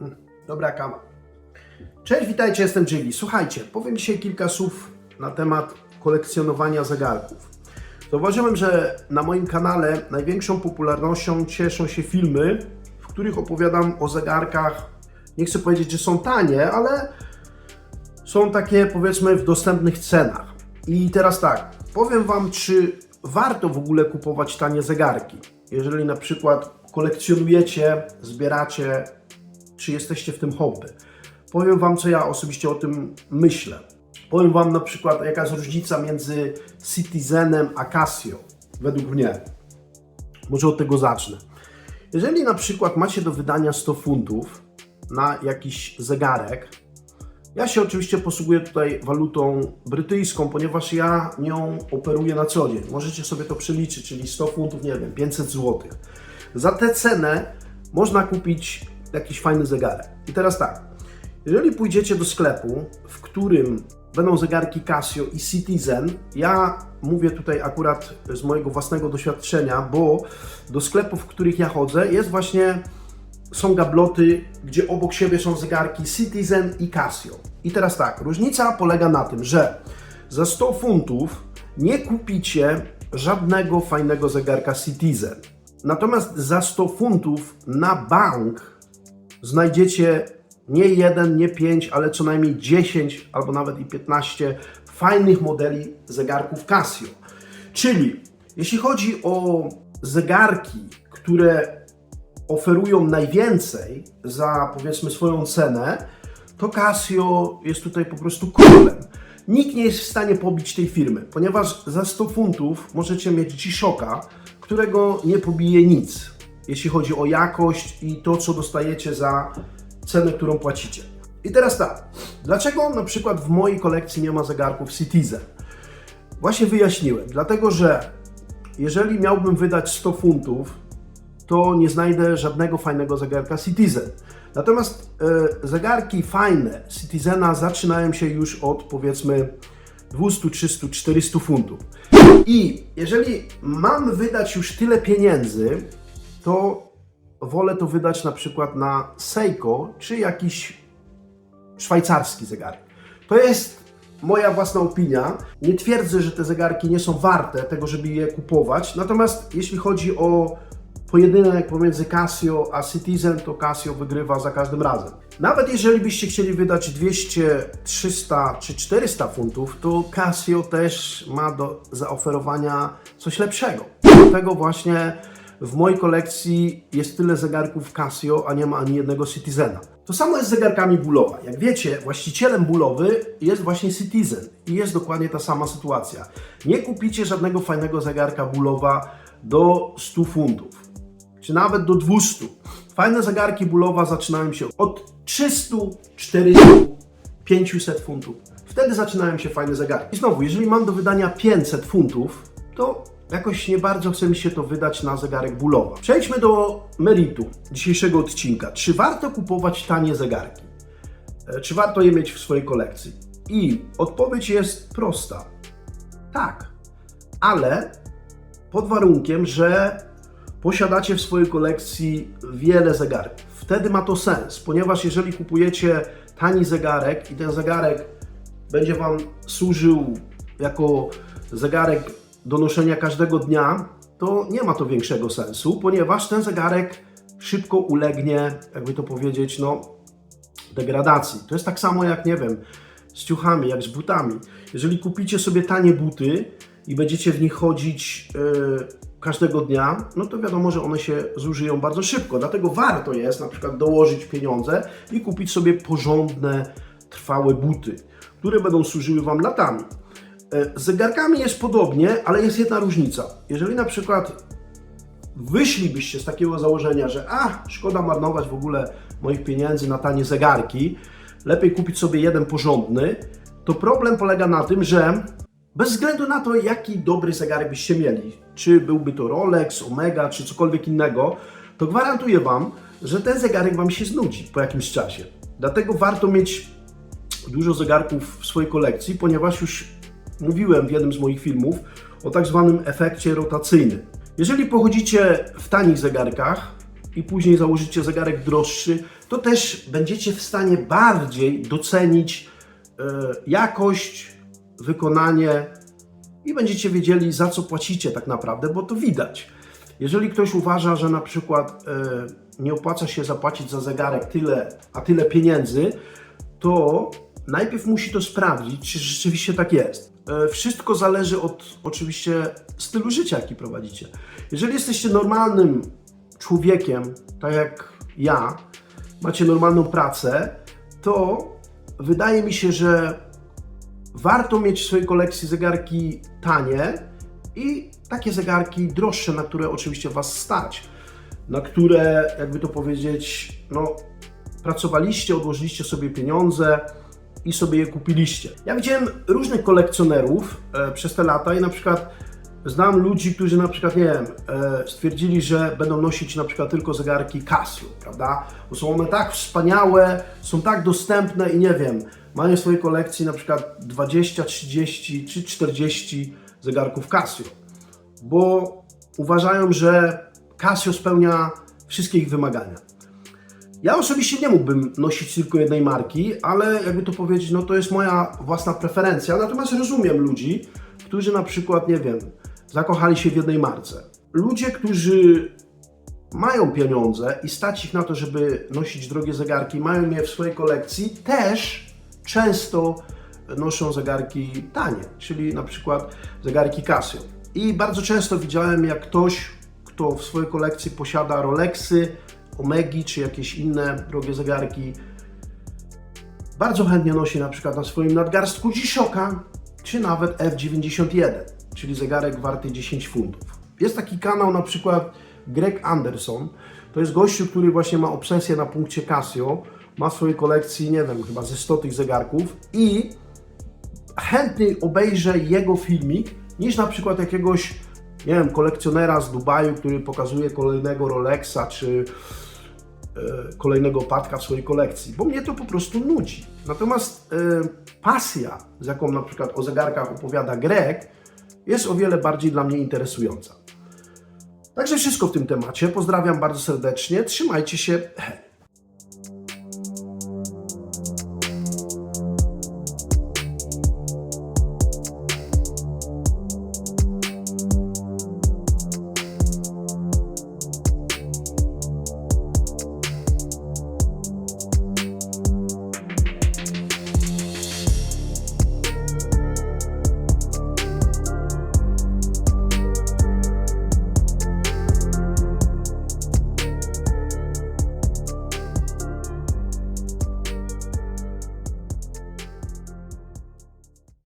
Mm, Dobra kawa. Cześć, witajcie, jestem Jilly. Słuchajcie, powiem dzisiaj kilka słów na temat kolekcjonowania zegarków. Zauważyłem, że na moim kanale największą popularnością cieszą się filmy, w których opowiadam o zegarkach. Nie chcę powiedzieć, że są tanie, ale są takie powiedzmy w dostępnych cenach. I teraz tak, powiem Wam, czy warto w ogóle kupować tanie zegarki. Jeżeli na przykład kolekcjonujecie, zbieracie, czy jesteście w tym hobby. Powiem Wam, co ja osobiście o tym myślę. Powiem Wam na przykład, jaka jest różnica między Citizenem a Casio, według mnie. Może od tego zacznę. Jeżeli na przykład macie do wydania 100 funtów na jakiś zegarek, ja się oczywiście posługuję tutaj walutą brytyjską, ponieważ ja nią operuję na co dzień. Możecie sobie to przeliczyć, czyli 100 funtów, nie wiem, 500 zł. Za tę cenę można kupić jakiś fajny zegarek. I teraz tak, jeżeli pójdziecie do sklepu, w którym będą zegarki Casio i Citizen, ja mówię tutaj akurat z mojego własnego doświadczenia, bo do sklepów, w których ja chodzę, jest właśnie są gabloty, gdzie obok siebie są zegarki Citizen i Casio. I teraz tak, różnica polega na tym, że za 100 funtów nie kupicie żadnego fajnego zegarka Citizen. Natomiast za 100 funtów na bank znajdziecie nie jeden, nie pięć, ale co najmniej 10 albo nawet i 15 fajnych modeli zegarków Casio. Czyli jeśli chodzi o zegarki, które oferują najwięcej za powiedzmy swoją cenę, to Casio jest tutaj po prostu królem. Nikt nie jest w stanie pobić tej firmy, ponieważ za 100 funtów możecie mieć G-Shocka, którego nie pobije nic, jeśli chodzi o jakość i to, co dostajecie za cenę, którą płacicie. I teraz tak, dlaczego na przykład w mojej kolekcji nie ma zegarków Citizen? Właśnie wyjaśniłem, dlatego że jeżeli miałbym wydać 100 funtów, to nie znajdę żadnego fajnego zegarka Citizen. Natomiast e, zegarki fajne Citizena zaczynają się już od powiedzmy 200, 300, 400 funtów. I jeżeli mam wydać już tyle pieniędzy, to wolę to wydać na przykład na Seiko czy jakiś szwajcarski zegarek. To jest moja własna opinia. Nie twierdzę, że te zegarki nie są warte tego, żeby je kupować. Natomiast jeśli chodzi o pojedynek pomiędzy Casio a Citizen, to Casio wygrywa za każdym razem. Nawet jeżeli byście chcieli wydać 200, 300 czy 400 funtów, to Casio też ma do zaoferowania coś lepszego. Dlatego właśnie w mojej kolekcji jest tyle zegarków Casio, a nie ma ani jednego Citizena. To samo jest z zegarkami Bulowa. Jak wiecie, właścicielem Bulowy jest właśnie Citizen i jest dokładnie ta sama sytuacja. Nie kupicie żadnego fajnego zegarka Bulowa do 100 funtów, czy nawet do 200. Fajne zegarki Bulowa zaczynają się od 300, 400, 500 funtów. Wtedy zaczynają się fajne zegarki. I znowu, jeżeli mam do wydania 500 funtów, to jakoś nie bardzo chce mi się to wydać na zegarek Bulowa. Przejdźmy do meritu dzisiejszego odcinka. Czy warto kupować tanie zegarki? E, Czy warto je mieć w swojej kolekcji? I odpowiedź jest prosta. Tak, ale pod warunkiem, że posiadacie w swojej kolekcji wiele zegarków. Wtedy ma to sens, ponieważ jeżeli kupujecie tani zegarek i ten zegarek będzie Wam służył jako zegarek do noszenia każdego dnia, to nie ma to większego sensu, ponieważ ten zegarek szybko ulegnie, jakby to powiedzieć, no, degradacji. To jest tak samo jak, nie wiem, z ciuchami, jak z butami. Jeżeli kupicie sobie tanie buty i będziecie w nich chodzić yy, każdego dnia, no to wiadomo, że one się zużyją bardzo szybko. Dlatego warto jest na przykład dołożyć pieniądze i kupić sobie porządne, trwałe buty, które będą służyły Wam latami. E, Z zegarkami jest podobnie, ale jest jedna różnica. Jeżeli na przykład wyszlibyście z takiego założenia, że a, szkoda marnować w ogóle moich pieniędzy na tanie zegarki, lepiej kupić sobie jeden porządny, to problem polega na tym, że bez względu na to, jaki dobry zegarek byście mieli, czy byłby to Rolex, Omega, czy cokolwiek innego, to gwarantuję Wam, że ten zegarek Wam się znudzi po jakimś czasie. Dlatego warto mieć dużo zegarków w swojej kolekcji, ponieważ już mówiłem w jednym z moich filmów o tak zwanym efekcie rotacyjnym. Jeżeli pochodzicie w tanich zegarkach i później założycie zegarek droższy, to też będziecie w stanie bardziej docenić e, jakość, wykonanie i będziecie wiedzieli, za co płacicie tak naprawdę, bo to widać. Jeżeli ktoś uważa, że na przykład e, nie opłaca się zapłacić za zegarek tyle, a tyle pieniędzy, to najpierw musi to sprawdzić, czy rzeczywiście tak jest. E, Wszystko zależy od oczywiście stylu życia, jaki prowadzicie. Jeżeli jesteście normalnym człowiekiem, tak jak ja, macie normalną pracę, to wydaje mi się, że warto mieć w swojej kolekcji zegarki tanie i takie zegarki droższe, na które oczywiście Was stać, na które, jakby to powiedzieć, no, pracowaliście, odłożyliście sobie pieniądze i sobie je kupiliście. Ja widziałem różnych kolekcjonerów e, przez te lata i na przykład znam ludzi, którzy na przykład, nie wiem, e, stwierdzili, że będą nosić na przykład tylko zegarki Casio, prawda? Bo są one tak wspaniałe, są tak dostępne i nie wiem, mają w swojej kolekcji na przykład 20, 30 czy 40 zegarków Casio, bo uważają, że Casio spełnia wszystkie ich wymagania. Ja osobiście nie mógłbym nosić tylko jednej marki, ale jakby to powiedzieć, no to jest moja własna preferencja. Natomiast rozumiem ludzi, którzy na przykład, nie wiem, zakochali się w jednej marce. Ludzie, którzy mają pieniądze i stać ich na to, żeby nosić drogie zegarki, mają je w swojej kolekcji, też często noszą zegarki tanie, czyli na przykład zegarki Casio. I bardzo często widziałem, jak ktoś, kto w swojej kolekcji posiada Rolexy, Omegi czy jakieś inne drogie zegarki, bardzo chętnie nosi na przykład na swoim nadgarstku G-Shocka, czy nawet F91, czyli zegarek warty 10 funtów. Jest taki kanał na przykład Greg Anderson, to jest gościu, który właśnie ma obsesję na punkcie Casio, ma w swojej kolekcji, nie wiem, chyba ze 100 tych zegarków i chętniej obejrzę jego filmik niż na przykład jakiegoś, nie wiem, kolekcjonera z Dubaju, który pokazuje kolejnego Rolexa czy kolejnego opadka w swojej kolekcji, bo mnie to po prostu nudzi. Natomiast e, pasja, z jaką na przykład o zegarkach opowiada Greg, jest o wiele bardziej dla mnie interesująca. Także wszystko w tym temacie. Pozdrawiam bardzo serdecznie. Trzymajcie się. Hej.